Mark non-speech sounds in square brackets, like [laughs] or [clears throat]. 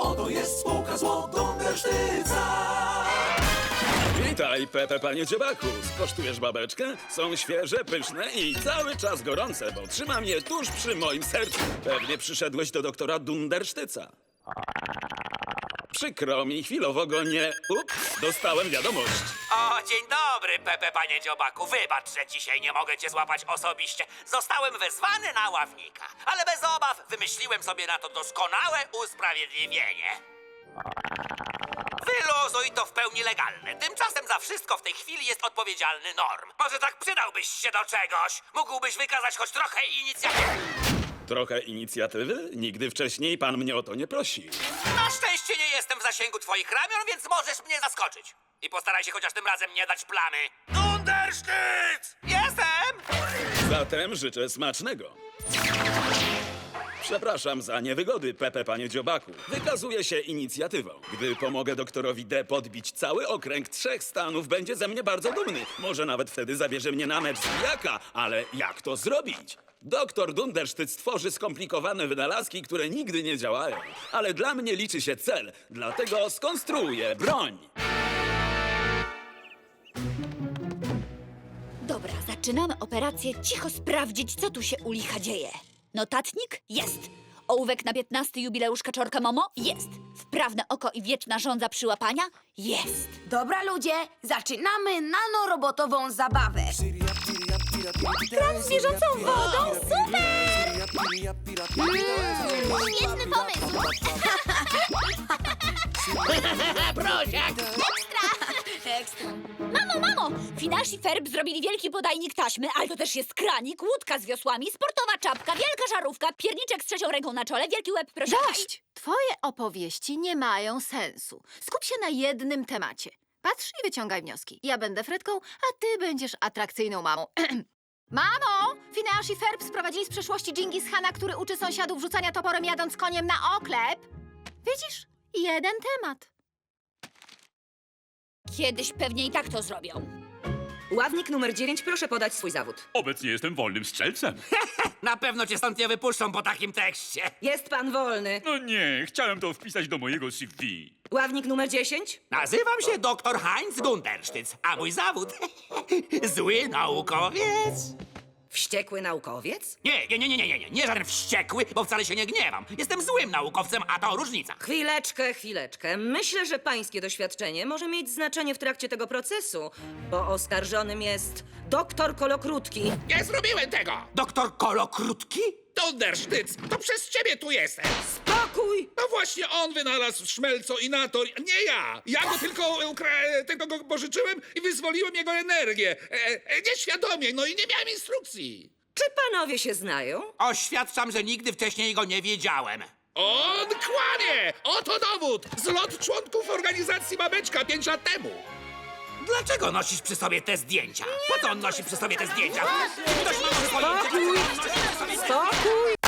Oto jest spółka Złotą-Sztyca. Witaj, Pepe, panie dziebaku. Skosztujesz babeczkę? Są świeże, pyszne i cały czas gorące, bo trzymam je tuż przy moim sercu. Pewnie przyszedłeś do doktora Dundersztyca. Przykro mi, chwilowo go nie... Ups, dostałem wiadomość. O, dzień dobry, Pepe, panie dziobaku. Wybacz, że dzisiaj nie mogę cię złapać osobiście. Zostałem wezwany na ławnika, ale bez obaw wymyśliłem sobie na to doskonałe usprawiedliwienie. Wyluzuj to w pełni legalne. Tymczasem za wszystko w tej chwili jest odpowiedzialny Norm. Może tak przydałbyś się do czegoś? Mógłbyś wykazać choć trochę inicjatywy. Trochę inicjatywy? Nigdy wcześniej pan mnie o to nie prosił. Na szczęście zasięgu twoich ramion, więc możesz mnie zaskoczyć. I postaraj się chociaż tym razem nie dać plamy. Dundersztyc! Jestem! Zatem życzę smacznego. Przepraszam za niewygody, Pepe, panie dziobaku. Wykazuję się inicjatywą. Gdy pomogę doktorowi D podbić cały okręg trzech stanów, będzie ze mnie bardzo dumny. Może nawet wtedy zabierze mnie na mecz z Jaka, ale jak to zrobić? Doktor Dundersztyc tworzy skomplikowane wynalazki, które nigdy nie działają. Ale dla mnie liczy się cel, dlatego skonstruuję broń. Dobra, zaczynamy operację cicho sprawdzić, co tu się u licha dzieje. Notatnik? Jest. Ołówek na 15 jubileusz Kaczorka Momo? Jest. Wprawne oko i wieczna żądza przyłapania? Jest. Dobra ludzie, zaczynamy nanorobotową zabawę. Kran z bieżącą wodą? Super! Świetny pomysł. [laughs] Mamo, mamo! Finasz i Ferb zrobili wielki podajnik taśmy, ale to też jest kranik, łódka z wiosłami, sportowa czapka, wielka żarówka, pierniczek z trzecią ręką na czole, wielki łeb i... Dość! Twoje opowieści nie mają sensu. Skup się na jednym temacie. Patrz i wyciągaj wnioski. Ja będę Fredką, a ty będziesz atrakcyjną mamą. [clears throat] Mamo! Phineas i Ferb sprowadzili z przeszłości Dżingis Hana, który uczy sąsiadów rzucania toporem jadąc koniem na oklep. Widzisz? Jeden temat. Kiedyś pewnie i tak to zrobią. Ławnik numer 9, proszę podać swój zawód. Obecnie jestem wolnym strzelcem. [laughs] Na pewno cię stąd nie wypuszczą po takim tekście. Jest pan wolny. No nie, chciałem to wpisać do mojego CV. Ławnik numer 10? Nazywam się dr Heinz Dundersztyc, a mój zawód [laughs] zły naukowiec. Wściekły naukowiec? Nie, nie, nie, nie, nie, nie, nie żaden wściekły, bo wcale się nie gniewam. Jestem złym naukowcem, a to różnica. Chwileczkę, chwileczkę. Myślę, że pańskie doświadczenie może mieć znaczenie w trakcie tego procesu, bo oskarżonym jest doktor Kolokrótki. Nie zrobiłem tego! Doktor Kolokrótki? Dundersztyc, to przez ciebie tu jestem! Spokój! No właśnie on wynalazł szmelcoinator, nie ja! Ja go tylko, ukra- tylko go pożyczyłem i wyzwoliłem jego energię. E, e, nieświadomie, no i nie miałem instrukcji. Czy panowie się znają? Oświadczam, że nigdy wcześniej go nie wiedziałem. On kłamie! Oto dowód! Zlot członków organizacji Babeczka pięć lat temu. Dlaczego nosisz przy sobie te zdjęcia? Po co on nosi przy sobie te zdjęcia? Ktoś ma może pojęcie, dlaczego on nosi przy sobie te Spokój!